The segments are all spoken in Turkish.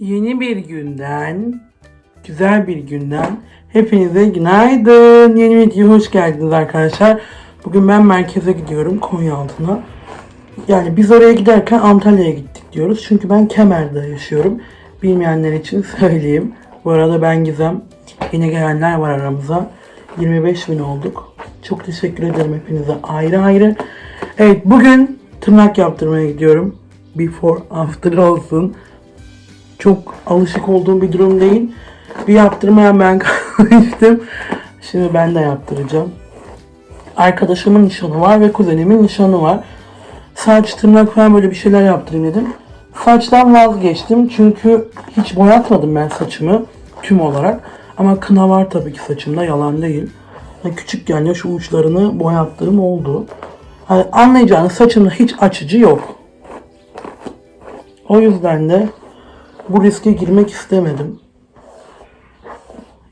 Yeni bir günden, güzel bir günden hepinize günaydın. Yeni videoya hoş geldiniz arkadaşlar. Bugün ben merkeze gidiyorum Konyaaltı'na. Yani biz oraya giderken Antalya'ya gittik diyoruz. Çünkü ben Kemer'de yaşıyorum. Bilmeyenler için söyleyeyim. Bu arada ben Gizem. Yine gelenler var aramıza. 25 bin olduk. Çok teşekkür ederim hepinize ayrı ayrı. Evet bugün tırnak yaptırmaya gidiyorum. Before after olsun çok alışık olduğum bir durum değil. Bir yaptırmaya ben kalmıştım. Şimdi ben de yaptıracağım. Arkadaşımın nişanı var ve kuzenimin nişanı var. Saç, tırnak falan böyle bir şeyler yaptırayım dedim. Saçtan vazgeçtim çünkü hiç boyatmadım ben saçımı tüm olarak. Ama kına var tabii ki saçımda yalan değil. Yani küçükken ya şu uçlarını boyattığım oldu. Hani anlayacağınız saçımda hiç açıcı yok. O yüzden de bu riske girmek istemedim.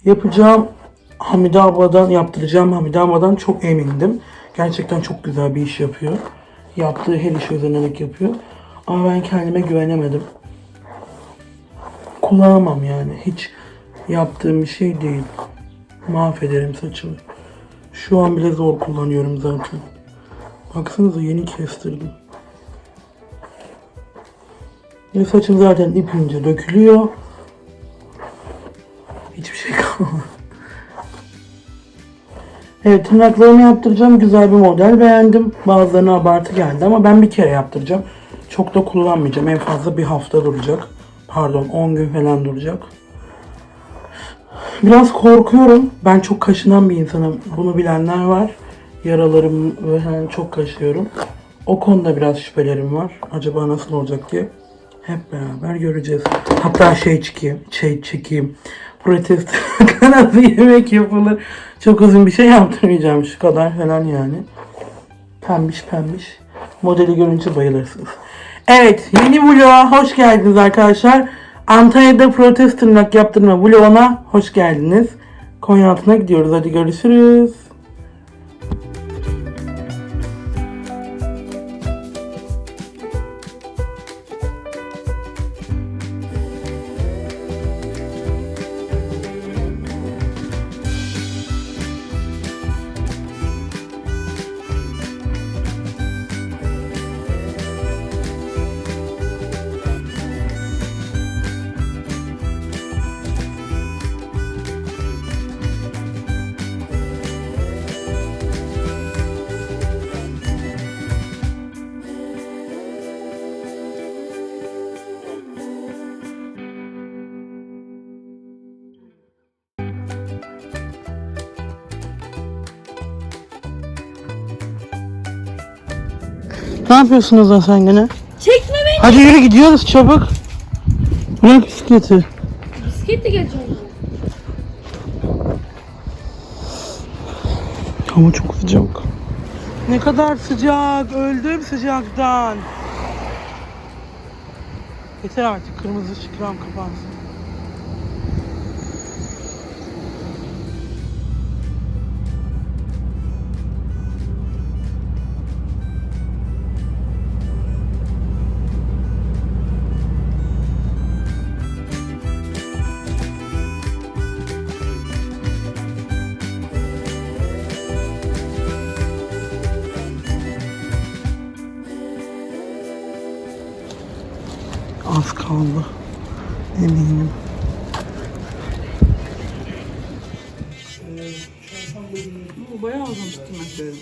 Yapacağım Hamide abladan, yaptıracağım Hamide abladan çok emindim. Gerçekten çok güzel bir iş yapıyor. Yaptığı her işi özenerek yapıyor. Ama ben kendime güvenemedim. Kullanamam yani. Hiç yaptığım bir şey değil. Mahvederim saçımı. Şu an bile zor kullanıyorum zaten. Baksanıza yeni kestirdim. Saçım zaten ipince dökülüyor. Hiçbir şey kalmadı. Evet tırnaklarımı yaptıracağım. Güzel bir model beğendim. Bazılarına abartı geldi ama ben bir kere yaptıracağım. Çok da kullanmayacağım. En fazla bir hafta duracak. Pardon 10 gün falan duracak. Biraz korkuyorum. Ben çok kaşınan bir insanım. Bunu bilenler var. Yaralarım ve yani çok kaşıyorum. O konuda biraz şüphelerim var. Acaba nasıl olacak diye. Hep beraber göreceğiz. Hatta şey çekeyim, şey çekeyim. Protest nasıl yemek yapılır. Çok uzun bir şey yaptırmayacağım şu kadar falan yani. Pembiş pembiş. Modeli görünce bayılırsınız. Evet yeni vloga hoş geldiniz arkadaşlar. Antalya'da protest tırnak yaptırma vloguna hoş geldiniz. Konyaaltı'na gidiyoruz. Hadi görüşürüz. Ne yapıyorsunuz lan sen gene? Çekme beni. Hadi yürü gidiyoruz çabuk. Bırak bisikleti. Bisiklet de geleceğim. Hava çok sıcak. Ne kadar sıcak. Öldüm sıcaktan. Yeter artık kırmızı ışıklam kapansın. Kaldı. Eminim. Bu bayağı uzun tırnaklarım.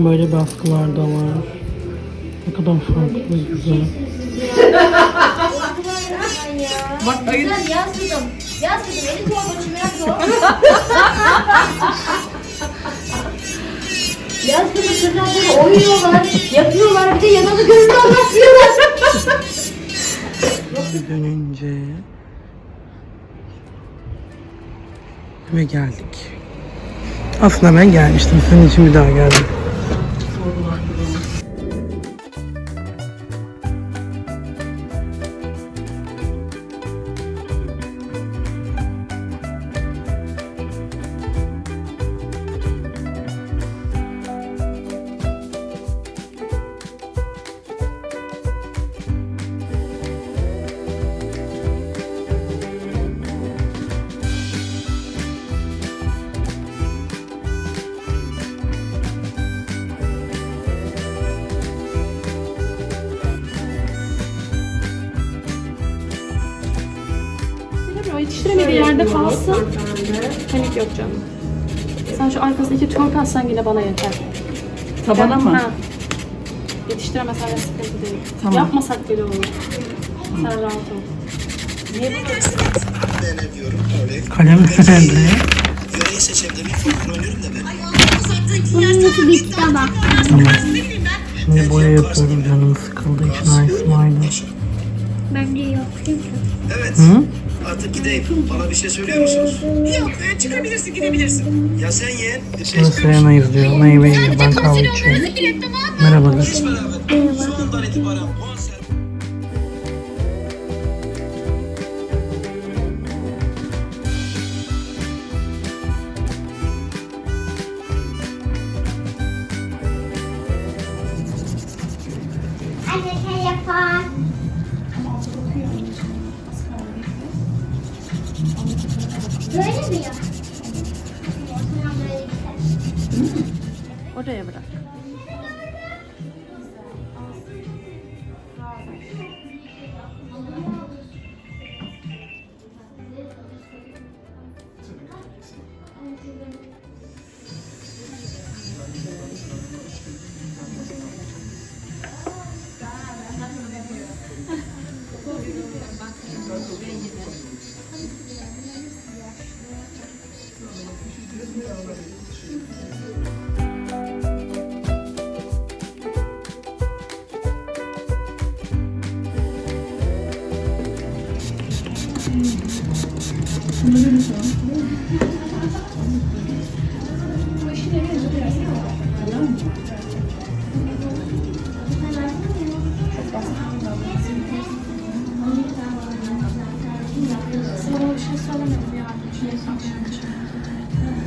Bakın böyle bir askılar da var. Ne kadar farklı, güzel. Bak ayı. Yaz kızım. Yaz kızım. Eli torbacım yaz o. Yaz kızım kızlar oynuyorlar. Yapıyorlar. Bir de yanını gözünü anlatıyorlar. Dönünce eve geldik. Aslında ben gelmiştim. Senin için bir daha geldim. Yetiştiremediği yerde kalsın. Panik yok canım. Sen şu arkasındaki törpü atsan yine bana yeter. Tabana mı? Ha. Yetiştiremezsen de sıkıntı değil. Tamam. Yapmasak bile olur. Sen rahat ol. Ne diyorum öyle. Kalem üstünde. Yöreyi seçebilirim. Futbol oynuyorum da ben. Tamam. Şimdi boya yapıyorum canım sıkıldığı için Ice Smile'ı. Bence yok. Evet. Hı? Artık gideyim. Bana bir şey söylüyor musunuz? Yok. e, çıkabilirsin gidebilirsin. Ya sen yeğen. Bir şey Şimdi Serena izliyor. Meyve yiyor. Ben kahve içiyorum. Merhaba de. Hiç beraber. Şu andan itibaren konser. Anne telefon.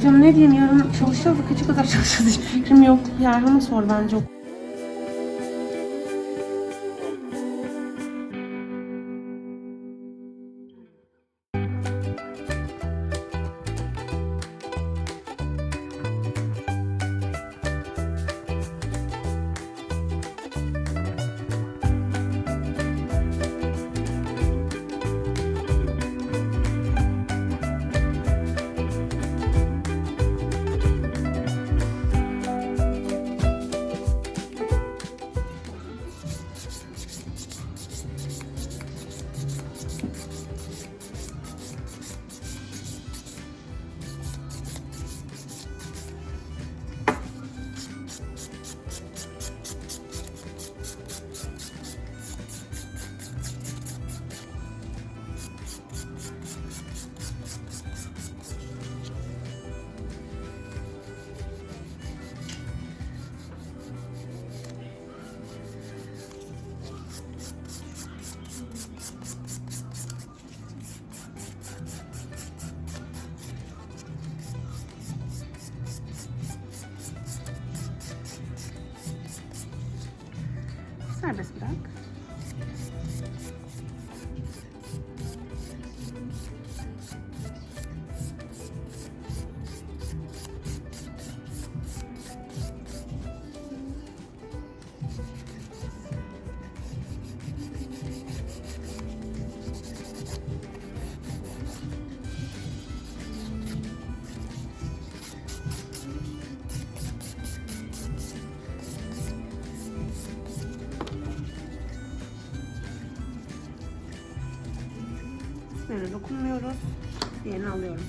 Canım ne diyeyim yarın çalışacağız da kaça kadar çalışacağız hiçbir fikrim yok. Yarın sor bence. Serbest bırak. dokunmuyoruz. Yerini alıyoruz.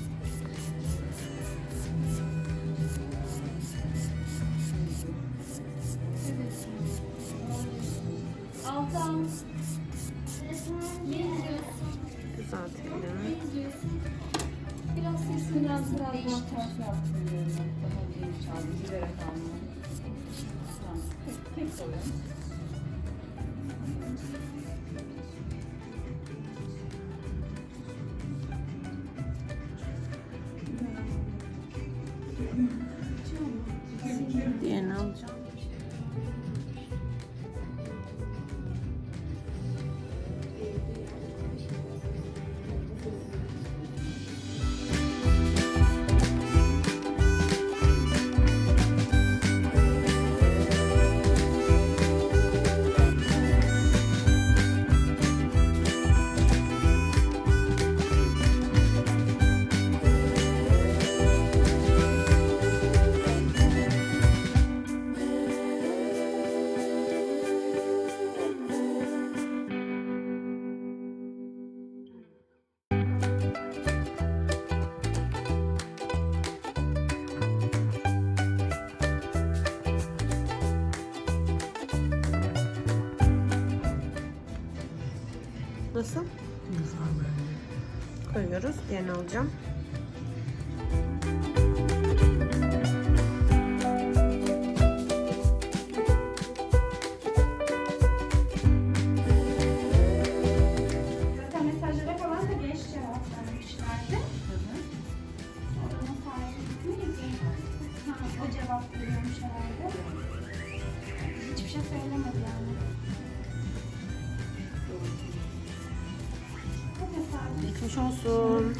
Altan. Düzeltelim. Biraz sesini biraz daha tarafı yaptım. Daha iyi çaldım. Bilerek aldım. Tek, tek soruyorum. Diğerini alacağım. Nasıl? Koyuyoruz. Diğerini alacağım. Geçmiş olsun.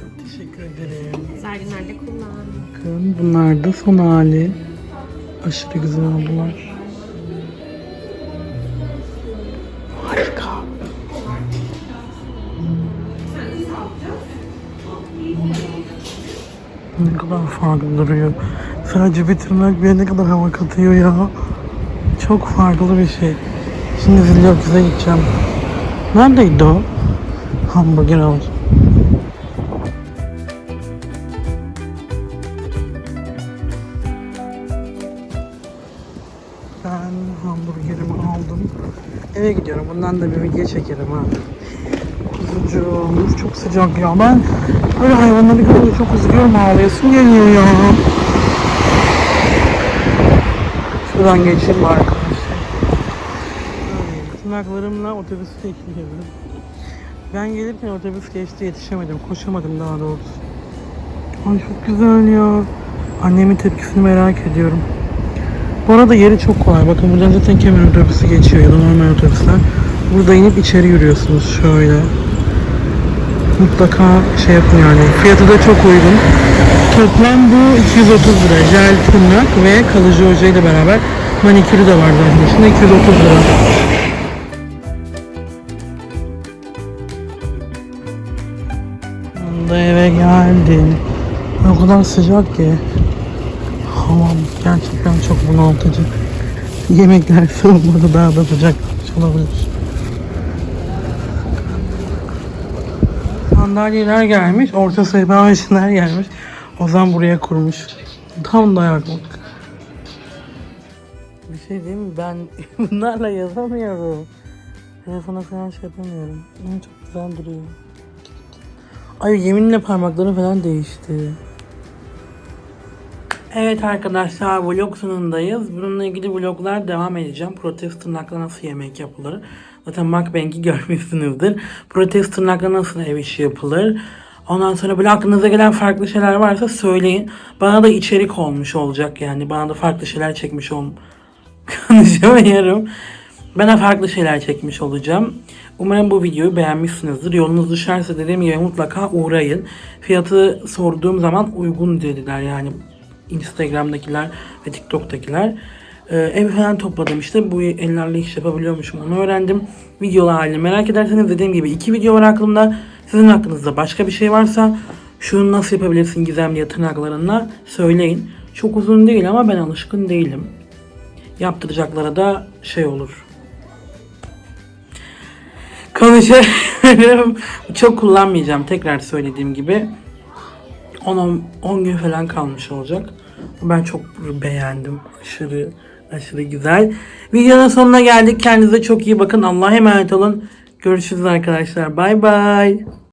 Çok teşekkür ederim. Güzel günlerde kullan. Bakın bunlar da son hali. Aşırı güzel oldular. Harika. Ne kadar farklı duruyor. Sadece bir tırnak bile ne kadar hava katıyor ya. Çok farklı bir şey. Şimdi Zilyoksuz'a gideceğim. Neredeydi o? Hamburger alacağım. Ben hamburgerimi aldım. Eve gidiyorum. Bundan da bir video çekerim ha. Kuzucuğum çok sıcak ya. Ben böyle hayvanları görünce çok üzülüyorum ağlayasım geliyor ya. Şuradan geçeyim arkadaşlar? Tırnaklarımla otobüs bekliyorum. Ben gelirken otobüs geçti yetişemedim. Koşamadım daha doğrusu. Ay çok güzel ya. Annemin tepkisini merak ediyorum. Bu arada yeri çok kolay. Bakın buradan zaten kemer otobüsü geçiyor ya da normal otobüsler. Burada inip içeri yürüyorsunuz şöyle. Mutlaka şey yapın yani. Fiyatı da çok uygun. Toplam bu 230 lira. Jel tırnak ve kalıcı ile beraber manikürü de var zaten. Şimdi 230 lira. Sonunda eve geldim. O kadar sıcak ki. Havam gerçekten çok bunaltıcı. Yemekler soğumadı daha da sıcak olabilir. Sandalyeler gelmiş, orta sehpa işler gelmiş. Ozan buraya kurmuş. Tam dayaklık. Bir şey diyeyim mi? Ben bunlarla yazamıyorum. Telefona falan şey yapamıyorum. Çok güzel duruyor. Ay yeminle parmakları falan değişti. Evet arkadaşlar vlog sonundayız. Bununla ilgili vloglar devam edeceğim. Protest tırnakla nasıl yemek yapılır? Zaten mukbang'i görmüşsünüzdür. Protest tırnakla nasıl ev işi yapılır? Ondan sonra böyle aklınıza gelen farklı şeyler varsa söyleyin. Bana da içerik olmuş olacak yani. Bana da farklı şeyler çekmiş ol... Konuşamıyorum. Ben de farklı şeyler çekmiş olacağım. Umarım bu videoyu beğenmişsinizdir. Yolunuz düşerse dediğim gibi mutlaka uğrayın. Fiyatı sorduğum zaman uygun dediler yani Instagram'dakiler ve TikTok'takiler. Ee, ev falan topladım işte. Bu ellerle iş yapabiliyormuşum onu öğrendim. Videolu halini merak ederseniz dediğim gibi iki video var aklımda. Sizin aklınızda başka bir şey varsa şunu nasıl yapabilirsin gizem diye tırnaklarınla söyleyin. Çok uzun değil ama ben alışkın değilim. Yaptıracaklara da şey olur. Konuşuyorum. Çok kullanmayacağım tekrar söylediğim gibi. 10, 10 gün falan kalmış olacak. Ben çok beğendim. Aşırı aşırı güzel. Videonun sonuna geldik. Kendinize çok iyi bakın. Allah'a emanet olun. Görüşürüz arkadaşlar. Bay bay.